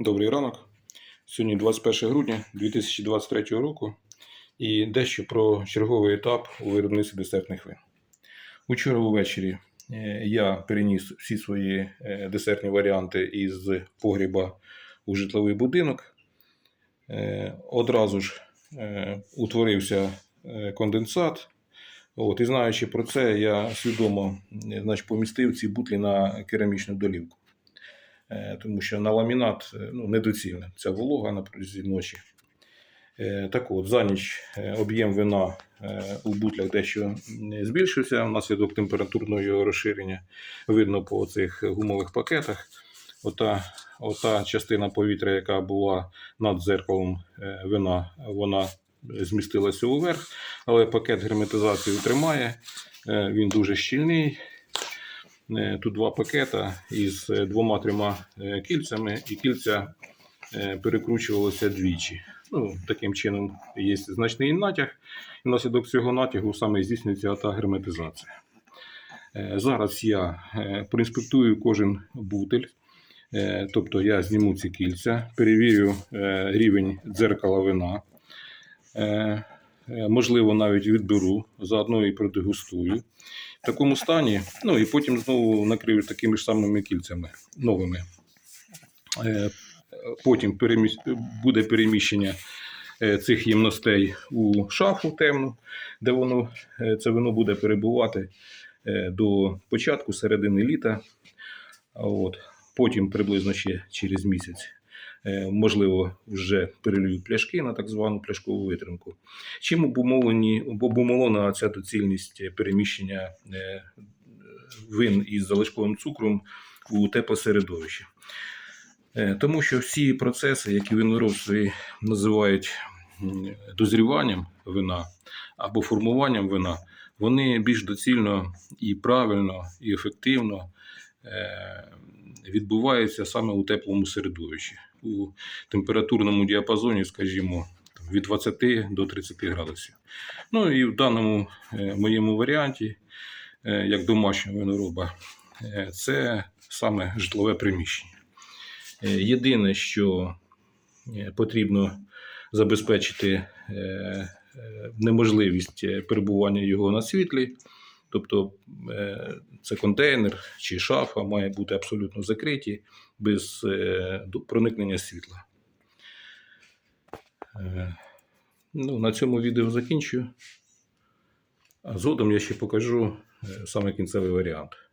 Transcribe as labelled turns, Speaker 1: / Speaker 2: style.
Speaker 1: Добрий ранок. Сьогодні 21 грудня 2023 року і дещо про черговий етап у виробництві десертних вин. Учора увечері е, я переніс всі свої е, десертні варіанти із погріба у житловий будинок. Е, Одразу ж утворився конденсат. От, і знаючи про це, я свідомо значить, помістив ці бутлі на керамічну долівку. Е, тому що на ламінат е, ну, недоцільна ця волога на протязі ночі. Е, Так от, за ніч об'єм вина у бутлях дещо збільшився внаслідок температурного розширення. Видно по цих гумових пакетах. Ота, ота частина повітря, яка була над дзеркалом е, вина, вона змістилася уверх, але пакет герметизації тримає. Він дуже щільний. Е, Тут два пакета із е, двома-трьома е, кільцями, і кільця перекручувалися двічі. Ну, таким чином є значний натяг, і внаслідок цього натягу саме здійснюється та герметизація. Зараз я проінспектую кожен бутель, тобто я зніму ці кільця, перевірю рівень дзеркала вина. Е, Можливо, навіть відберу, заодно і продегустую. В такому стані, ну і потім знову накрию такими ж самими кільцями новими. Е, Потім буде переміщення е, цих ємностей у шафу темну, де воно, це вино буде перебувати до початку середини літа. От. Потім приблизно ще через місяць. Е, Можливо, вже перелюють пляшки на так звану пляшкову витримку. Чим обумовлені, обумовлена ця доцільність переміщення е, вин із залишковим цукром у теплосередовище? Е, Тому що всі процеси, які виноробці називають дозріванням вина або формуванням вина, вони більш доцільно і правильно, і ефективно відбуваються саме у теплому середовищі, у температурному діапазоні, скажімо, від 20 до 30 градусів. Ну і в даному е, моєму варіанті, е, як домашнього винороба, е, це саме житлове приміщення. Єдине, що потрібно забезпечити неможливість перебування його на світлі. Тобто е, це контейнер чи шафа має бути абсолютно закриті без е, проникнення світла. Е, Ну, на цьому відео закінчую. А згодом я ще покажу саме кінцевий варіант.